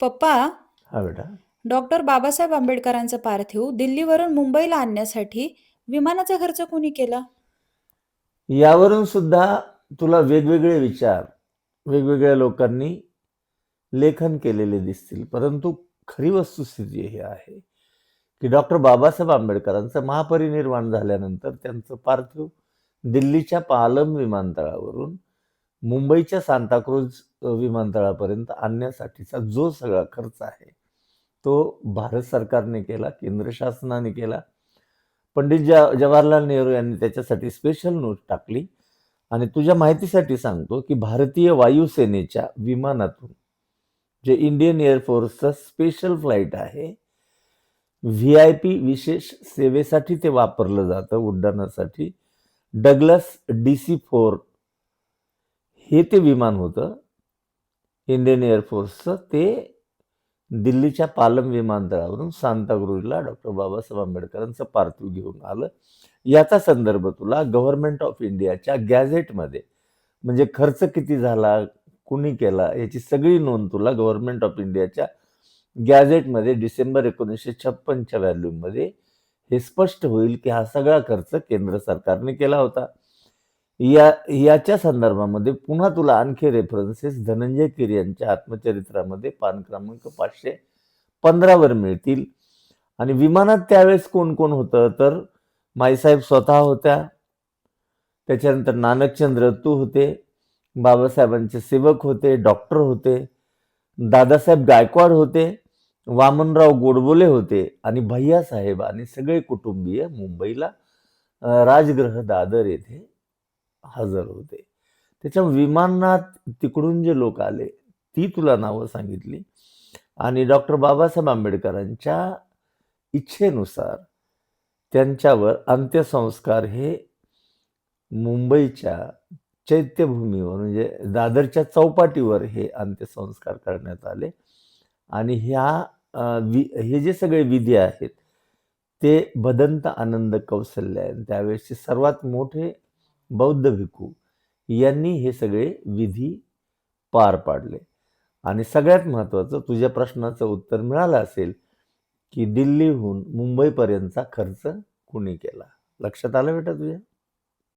पप्पा हा बेटा. डॉक्टर बाबासाहेब आंबेडकरांचं पार्थिव दिल्लीवरून मुंबईला आणण्यासाठी विमानाचा खर्च कोणी केला? यावरून सुद्धा तुला वेगवेगळे विचार वेगवेगळ्या लोकांनी लेखन केलेले दिसतील. परंतु खरी वस्तुस्थिती ही आहे की डॉक्टर बाबासाहेब आंबेडकरांचं महापरिनिर्वाण झाल्यानंतर त्यांचं पार्थिव दिल्लीच्या पालम विमानतळावरून मुंबईच्या सांताक्रूज विमानतळापर्यंत आणण्यासाठीचा जो सगळा खर्च आहे तो भारत सरकारने केला केंद्र शासनाने केला. पंडित जा जवाहरलाल नेहरू यांनी त्याच्यासाठी स्पेशल नोट टाकली. आणि तुझ्या माहितीसाठी सांगतो की भारतीय वायुसेनेच्या विमानातून जे इंडियन एअरफोर्सचं स्पेशल फ्लाईट आहे व्ही आय पी विशेष सेवेसाठी ते वापरलं जातं उड्डाणासाठी. डगलस डी सी फोर हे ते विमान होतं. इंडियन एअरफोर्सचं ते दिल्लीच्या पालम विमानतळावरून सांताक्रूजला डॉक्टर बाबासाहेब आंबेडकरांचं पार्थिव घेऊन आलं. याचा संदर्भ तुला गव्हर्नमेंट ऑफ इंडियाच्या गॅझेटमध्ये म्हणजे खर्च किती झाला कुणी केला याची सगळी नोंद तुला गव्हर्नमेंट ऑफ इंडियाच्या गॅझेटमध्ये डिसेंबर एकोणीसशे छप्पनच्या व्हॅल्यूमध्ये हे स्पष्ट होईल की हा सगळा खर्च केंद्र सरकारने केला होता. या याच्या संदर्भामध्ये पुन्हा तुला आणखी रेफरन्सेस धनंजय कीर यांच्या आत्मचरित्रामध्ये पान क्रमांक पाचशे पंधरावर मिळतील. आणि विमानात त्यावेळेस कोण कोण होतं? तर माईसाहेब स्वतः होत्या. त्याच्यानंतर नानकचंद्र तू होते. बाबासाहेबांचे सेवक होते डॉक्टर होते. दादासाहेब गायकवाड होते. वामनराव गोडबोले होते. आणि भैयासाहेब आणि सगळे कुटुंबीय मुंबईला राजग्रह राजगृह दादर येथे हजर होते. त्याच्या विमानात तिकडून जे लोक आले ती तुला नावं सांगितली. आणि डॉक्टर बाबासाहेब आंबेडकरांच्या इच्छेनुसार त्यांच्यावर अंत्यसंस्कार हे मुंबईच्या चैत्यभूमीवर म्हणजे दादरच्या चौपाटीवर हे अंत्यसंस्कार करण्यात आले. आणि ह्या वि हे जे सगळे विधी आहेत ते भदंत आनंद कौशल्यायन त्यावेळेसचे सर्वात मोठे बौद्ध भिक्खू यांनी हे सगळे विधी पार पाडले. आणि सगळ्यात महत्त्वाचं तुझ्या प्रश्नाचं उत्तर मिळालं असेल की दिल्लीहून मुंबईपर्यंतचा खर्च कुणी केला? लक्षात आलं बेटा तुझ्या?